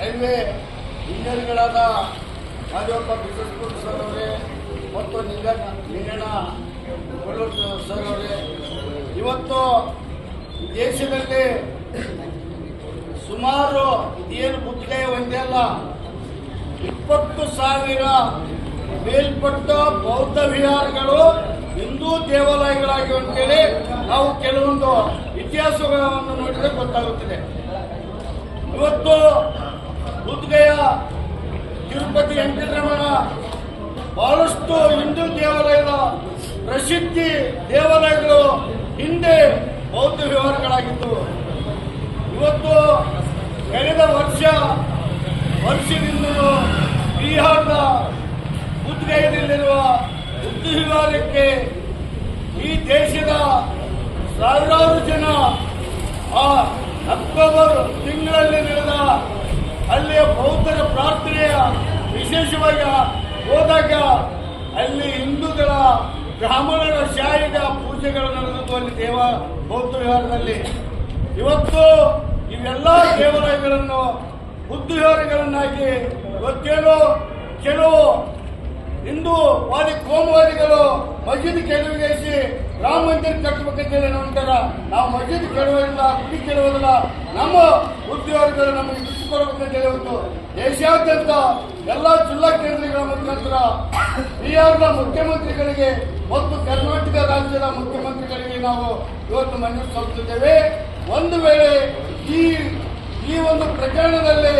Railway ಇಂಜಿನಿಯರ್ಗಳಾದ Madevappa Bisaspur sir ಅವರೇ ಮತ್ತು ನಿಂಗಣ್ಣ ನಿಂಗಣ್ಣ ಸರ್ ಅವರೇ. ಇವತ್ತು ದೇಶದಲ್ಲಿ ಸುಮಾರು ಇದೇನು ಬುದ್ಧಿಗೆ ಒಂದೇ ಅಲ್ಲ, ಇಪ್ಪತ್ತು ಸಾವಿರ ಮೇಲ್ಪಟ್ಟ ಬೌದ್ಧ ವಿಹಾರಗಳು ಹಿಂದೂ ದೇವಾಲಯಗಳಾಗಿವೆ ಅಂತೇಳಿ ನಾವು ಕೆಲವೊಂದು ಇತಿಹಾಸಗಳನ್ನು ನೋಡಿದರೆ ಗೊತ್ತಾಗುತ್ತದೆ. ಇವತ್ತು ಪ್ರಸಿದ್ಧಿ ದೇವಾಲಯಗಳು ಹಿಂದೆ ಬೌದ್ಧ ವ್ಯವಹಾರಗಳಾಗಿತ್ತು ಇವತ್ತು ಕಳೆದ ವರ್ಷ ವರ್ಷದಿಂದ ಬಿಹಾರದ ಬುದ್ಧಗಯದಲ್ಲಿರುವ ಬುದ್ಧ ವಿಹಾರಕ್ಕೆ ಈ ದೇಶದ ಸಾವಿರಾರು ಜನ ಆ ಅಕ್ಟೋಬರ್ ತಿಂಗಳಲ್ಲಿ ನಡೆದ ಅಲ್ಲಿಯ ಬೌದ್ಧರ ಪ್ರಾರ್ಥನೆಯ ವಿಶೇಷವಾಗಿ ಹೋದಾಗ ಅಲ್ಲಿ ಬ್ರಾಹ್ಮಣರ ಶಾಹಿದ ಪೂಜೆಗಳು ನಡೆದದ್ದು ಅಲ್ಲಿ ದೇವ ಬೌದ್ಧ ವಿಹಾರದಲ್ಲಿ ಇವತ್ತು ಇವೆಲ್ಲ ದೇವಾಲಯಗಳನ್ನು ಬುದ್ಧ ವಿಹಾರಗಳನ್ನಾಗಿ ಇವತ್ತೇನು ಕೆಲವು ಹಿಂದೂ ವಾದಿ ಕೋಮುವಾದಿಗಳು ಮಸ್ಜಿದ್ ಕೆಲವಿಗೆಸಿ ರಾಮ ಮಂದಿರ ಕಟ್ಟಬೇಕಂತೇಳಿ ನಂತರ ನಾವು ಮಸ್ಜಿದ್ ಕೆಡವಿಲ್ಲ ಗುಡಿ ಕೆಡುವುದಿಲ್ಲ ನಮ್ಮ ಉದ್ಯೋಗಗಳು ನಮಗೆ ಬಿಟ್ಟುಕೊಡ್ಬೇಕಂತ ಹೇಳಿ ಇವತ್ತು ದೇಶಾದ್ಯಂತ ಎಲ್ಲ ಜಿಲ್ಲಾ ಕೇಂದ್ರಗಳ ಮುಖಾಂತರ ಬಿಹಾರದ ಮುಖ್ಯಮಂತ್ರಿಗಳಿಗೆ ಮತ್ತು ಕರ್ನಾಟಕ ರಾಜ್ಯದ ಮುಖ್ಯಮಂತ್ರಿಗಳಿಗೆ ನಾವು ಇವತ್ತು ಮನವಿ ಒಂದು ವೇಳೆ ಈ ಈ ಒಂದು ಪ್ರಕರಣದಲ್ಲಿ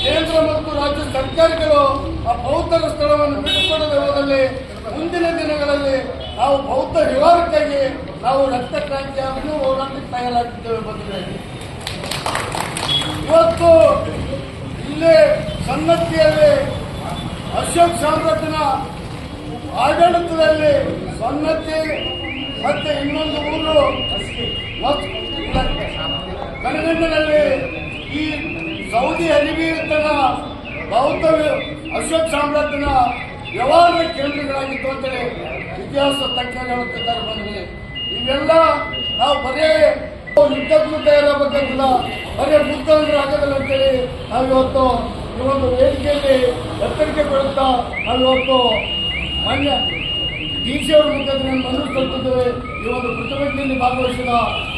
ಕೇಂದ್ರ ಮತ್ತು ರಾಜ್ಯ ಸರ್ಕಾರಗಳು ಆ ಬೌದ್ಧರ ಸ್ಥಳವನ್ನು ಬಿಟ್ಟುಕೊಡದೆ ಹೋದಲ್ಲಿ ಮುಂದಿನ ದಿನಗಳಲ್ಲಿ ನಾವು ಬೌದ್ಧ ವಿವಾಹಕ್ಕಾಗಿ ನಾವು ರಕ್ತ ಕ್ರಾಂತಿಯನ್ನು ಹೋರಾಟಕ್ಕೆ ತಯಾರಾಗಿದ್ದೇವೆ ಬಂದಿದ್ದೇವೆ ಇವತ್ತು ಇಲ್ಲೇ ಸನ್ನತಿಯಲ್ಲಿ ಅಶೋಕ್ ಸಾಮ್ರಾಜ್ಯನ ಆಡಳಿತದಲ್ಲಿ ಸನ್ನತಿ, ಮತ್ತೆ ಇನ್ನೊಂದು ಊರು ಕನಗಂಡಿನಲ್ಲಿ ಈ ಸೌದಿ ಅರೇಬಿಯತನ ಬೌದ್ಧ ಅಶೋಕ್ ಸಾಮ್ರಾಜ್ಯನ ವ್ಯವಹಾರ ಕೇಂದ್ರಗಳಾಗಿತ್ತು ಅಂತೇಳಿ ಇತಿಹಾಸ ತಜ್ಞರು ಬಂದಿದೆ ಇವೆಲ್ಲ ನಾವು ಬರೇ ಯುದ್ಧಕ್ಕೂ ತಯಾರಾಗಬೇಕಂತಿಲ್ಲ ಬರೇ ಮುಗ್ಧ ಅಂದ್ರೆ ಆಗೋದಿಲ್ಲ ಅಂತೇಳಿ ನಾವು ಇವತ್ತು ಈ ಒಂದು ವೇದಿಕೆಯಲ್ಲಿ ಎಚ್ಚರಿಕೆ ಕೊಡುತ್ತಾ ನಾವು ಇವತ್ತು ಡಿ ಸಿ ಅವರ ಮುಖಾಂತರ ಮನವಿ ಸಲ್ಲಿಸಿದ್ದೇವೆ ಈ ಒಂದು ಪ್ರತಿಭಟನೆಯಲ್ಲಿ ಭಾಗವಹಿಸಿದ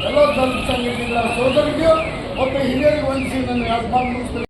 ಎಲ್ಲ ದಲಿತ ಸಂಘಟನೆಗಳ ಸೋದರಿಗೂ ಮತ್ತು ಹಿರಿಯರಿಗೆ ವಂದಿಸಿ ನನ್ನ ಎರಡು ಮುಗಿಸ್ತೇವೆ